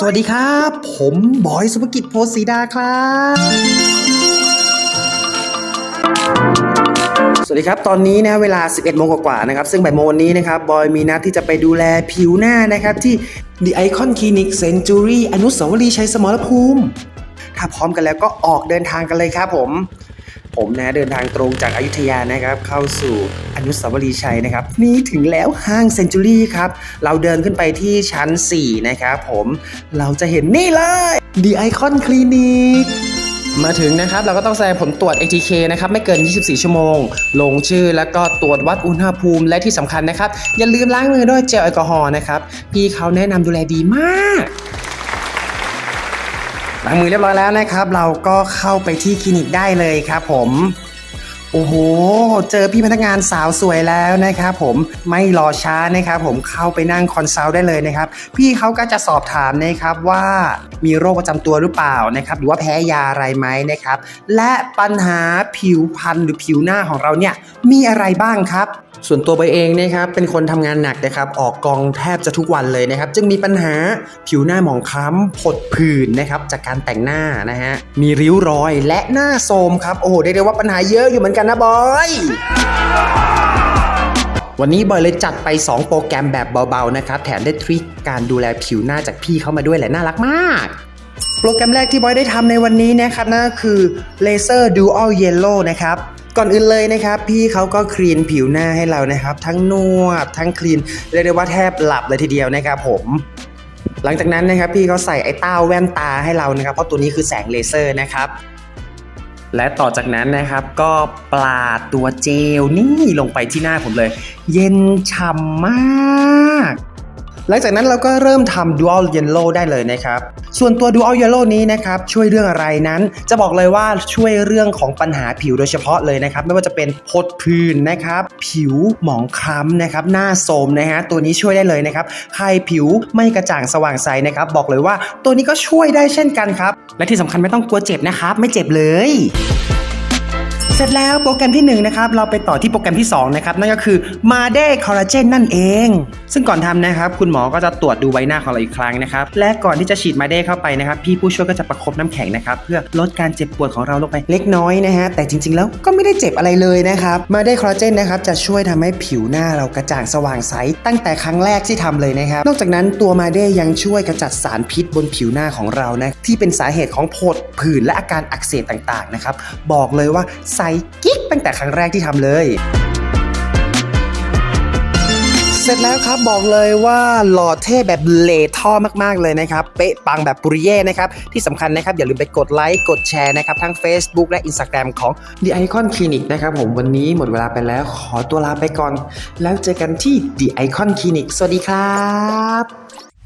สวัสดีครับ ผมบอยสุภกิจโพสีดาครับ สวัสดีครับตอนนี้นะเวลา 11โมงกว่าๆนะครับ ซึ่งบ่ายโมงวันนี้นะครับบอยมีนัดที่จะไปดูแลผิวหน้านะครับ ที่ The Icon Clinic Century อนุสาวรีย์ชัยสมรภูมิ ถ้าพร้อมกันแล้วก็ออกเดินทางกันเลยครับผม ผมนะเดินทางตรงจากอายุทยานะครับ เข้าสู่อนุสาวรีย์ชัยนะครับ นี่ถึงแล้วห้างเซนจูรี่ครับ เราเดินขึ้นไปที่ชั้น 4 นะครับผมเราจะเห็นนี่เลย The Icon Clinic มาถึงนะครับ เราก็ต้องแสดงผลตรวจ ATK นะครับ ไม่เกิน 24 ชั่วโมง ลงชื่อแล้วก็ตรวจวัดอุณหภูมิและที่สำคัญนะครับ อย่าลืมล้างมือด้วยเจลแอลกอฮอล์นะครับ พี่เขาแนะนำดูแลดีมาก ล้างมือเรียบร้อยแล้วนะครับ เราก็เข้าไปที่คลินิกได้เลยครับผม โอ้โห เจอพี่พนักงานสาวสวยแล้วนะครับผมไม่รอช้านะครับผมเข้าไปนั่งคอนซัลท์ได้เลยนะครับ พี่เขาก็จะสอบถามนะครับว่ามีโรคประจำตัวหรือเปล่านะครับ หรือว่าแพ้ยาอะไรไหมนะครับ และปัญหาผิวพรรณหรือผิวหน้าของเราเนี่ยมีอะไรบ้างครับส่วนตัวใบเองนะครับเป็นคนทำงานหนักนะครับออกกองแทบจะทุกวันเลยนะครับ จึงมีปัญหาผิวหน้าหมองคล้ำผดผื่นนะครับจากการแต่งหน้านะฮะมีริ้วรอยและหน้าโทรมครับโอ้โหได้เรียกว่าปัญหาเยอะอยู่เหมือนกันนะบอย วันนี้บอยเลยจัดไป 2 โปรแกรมแบบเบาๆนะครับ แถมได้ทริคการดูแลผิวหน้าจากพี่เข้ามาด้วยแหละน่ารักมาก โปรแกรมแรกที่บอยได้ทำในวันนี้นะครับนั่นก็คือ Laser Dual Yellow นะครับก่อนอื่นเลยนะครับพี่เขาก็คลีนผิวหน้าให้เรานะครับ ทั้งนวดทั้งคลีนเรียกได้ว่าแทบหลับเลยทีเดียวนะครับผม หลังจากนั้นนะครับพี่เขาใส่ไอ้เต้าแว่นตาให้เรานะครับ เพราะตัวนี้คือแสงเลเซอร์นะครับ และต่อจากนั้นนะครับก็ปาดตัวเจลนี่ลงไปที่หน้าผมเลย เย็นฉ่ำมาก หลังจากนั้นเราก็เริ่มทำ Dual Yellow ได้เลยนะครับ ส่วนตัว Dual Yellow นี้นะครับช่วยเรื่องอะไรนั้น จะบอกเลยว่าช่วยเรื่องของปัญหาผิวโดยเฉพาะเลยนะครับ ไม่ว่าจะเป็นพดผื่นนะครับ ผิวหมองคล้ำนะครับ หน้าโทรมนะฮะตัวนี้ช่วยได้เลยนะครับใครผิวไม่กระจ่างสว่างใสนะครับ บอกเลยว่าตัวนี้ก็ช่วยได้เช่นกันครับ และที่สำคัญไม่ต้องกลัวเจ็บนะครับ ไม่เจ็บเลย เสร็จแล้วโปรแกรมที่1นะครับเราไปต่อที่โปรแกรมที่2นะครับนั่นก็คือมาเดคอลลาเจนนั่นเอง ซึ่งก่อนทำนะครับคุณหมอก็จะตรวจดูใบหน้าของเราอีกครั้งนะครับและก่อนที่จะฉีดมาเดเข้าไปนะครับพี่ผู้ช่วยก็จะประคบน้ำแข็งนะครับเพื่อลดการเจ็บปวดของเราลงไปเล็กน้อยนะฮะแต่จริงๆ แล้วก็ไม่ได้เจ็บอะไรเลยนะครับมาเดคอลลาเจนนะครับจะช่วยทำให้ผิวหน้าเรากระจ่างสว่างใสตั้งแต่ครั้งแรกที่ทำเลยนะครับนอกจากนั้นตัวมาเดยังช่วยกระจัดสารพิษบนผิวหน้าของเรานะที่เป็นสาเหตุของผดผื่นและอาการอักเสบต่างๆนะครับบอกเลยว่าใสกิ๊กตั้งแต่ครั้งแรกที่ทำเลย เสร็จแล้วครับบอกเลยว่าหล่อเท่แบบเลท่อมากๆเลยนะครับ เป๊ะปังแบบปุริเย่นะครับ ที่สำคัญนะครับ อย่าลืมไปกดไลค์ กดแชร์นะครับ ทั้ง Facebook และ Instagram ของ The Icon Clinic นะครับผมวันนี้หมดเวลาไปแล้วขอตัวลาไปก่อน แล้วเจอกันที่ The Icon Clinic สวัสดีครับ